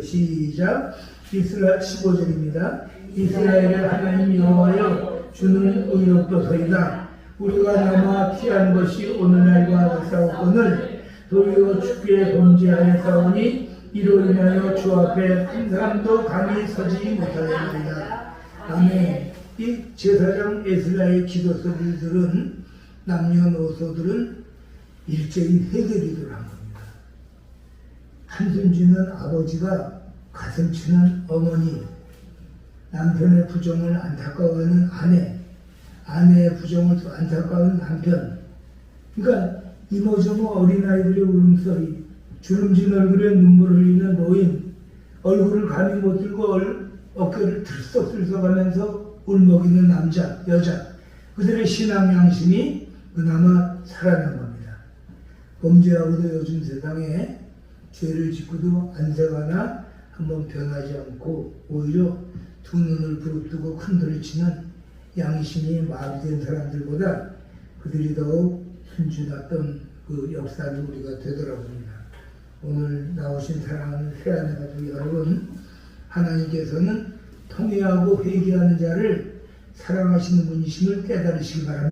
시작 이스라 15절입니다. 이스라엘의 하나님 여호와여 주는 의롭도소이다. 우리가 남아 피한 것이 오늘날과 싸웠거늘 도리어 주께 범죄하여 싸우니 이로 인하여 주 앞에 한 사람도 감히 서지 못하였느니라. 아멘. 이 제사장 에스라의 기도 소리를 들은 남녀노소들은 일제히 겁니다. 한숨 쉬는 아버지가 가슴 치는 어머니, 남편의 부정을 안타까워하는 아내, 아내의 부정을 또 안타까워하는 남편. 그러니까 이모저모 어린아이들의 울음소리, 주름진 얼굴에 눈물을 흘리는 노인, 얼굴을 감히 못 들고 얼- 어깨를 들썩들썩하면서 울먹이는 남자, 여자, 그들의 신앙 양심이 그나마 살아난 겁니다. 범죄하고도 요즘 세상에 죄를 짓고도 안색하나 한번 변하지 않고 오히려 두 눈을 부릅뜨고 큰소리 치는 양심이 마비된 사람들보다 그들이 더욱 순진했던 그 역사를 우리가 되돌아봅니다. 오늘 나오신 사랑하는 세안의 가족 여러분, 하나님께서는 통회하고 회개하는 자를 사랑하시는 분이심을 깨달으시기 바랍니다.